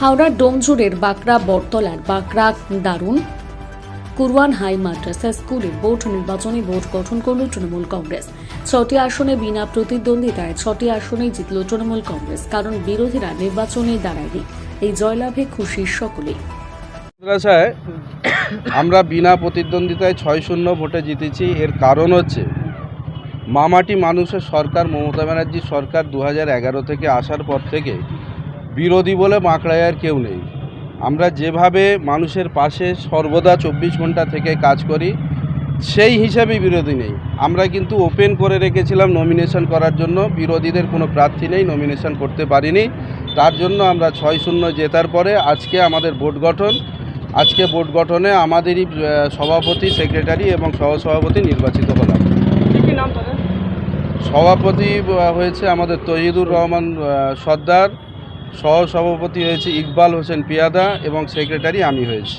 হাওড়ার ডোমজুড়ের বাঁকড়া বটতলার বাঁকড়া দারুণ। কুরওয়ান হাই মাদ্রাসা স্কুলে বোর্ড নির্বাচনী বোর্ড গঠন করল তৃণমূল কংগ্রেস। ছটি আসনে বিনা প্রতিদ্বন্দ্বিতায় ছটি আসনেই জিতল তৃণমূল কংগ্রেস, কারণ বিরোধীরা নির্বাচনে দাঁড়ায়নি। এই জয়লাভে খুশি সকলেই। মাদ্রাসায় আমরা বিনা প্রতিদ্বন্দ্বিতায় ছয় শূন্য ভোটে জিতেছি। এর কারণ হচ্ছে, মামাটি মানুষের সরকার মমতা ব্যানার্জি সরকার দু থেকে আসার পর থেকে বিরোধী বলে বাঁকড়ায় আর কেউ নেই। আমরা যেভাবে মানুষের পাশে সর্বদা চব্বিশ ঘণ্টা থেকে কাজ করি সেই হিসাবে বিরোধী নেই। আমরা কিন্তু ওপেন করে রেখেছিলাম নমিনেশন করার জন্য। বিরোধীদের কোনো প্রার্থী নেই নমিনেশন করতে পারিনি। তার জন্য আমরা ছয় শূন্য জেতার পরে আজকে আমাদের বোর্ড গঠন। আজকে বোর্ড গঠনে আমাদেরই সভাপতি সেক্রেটারি এবং সহসভাপতি নির্বাচিত হলাম। সভাপতি হয়েছে আমাদের তহিদুর রহমান আহ, সহসভাপতি হয়েছে ইকবাল হোসেন পিয়াদা এবং সেক্রেটারি আমি হয়েছি।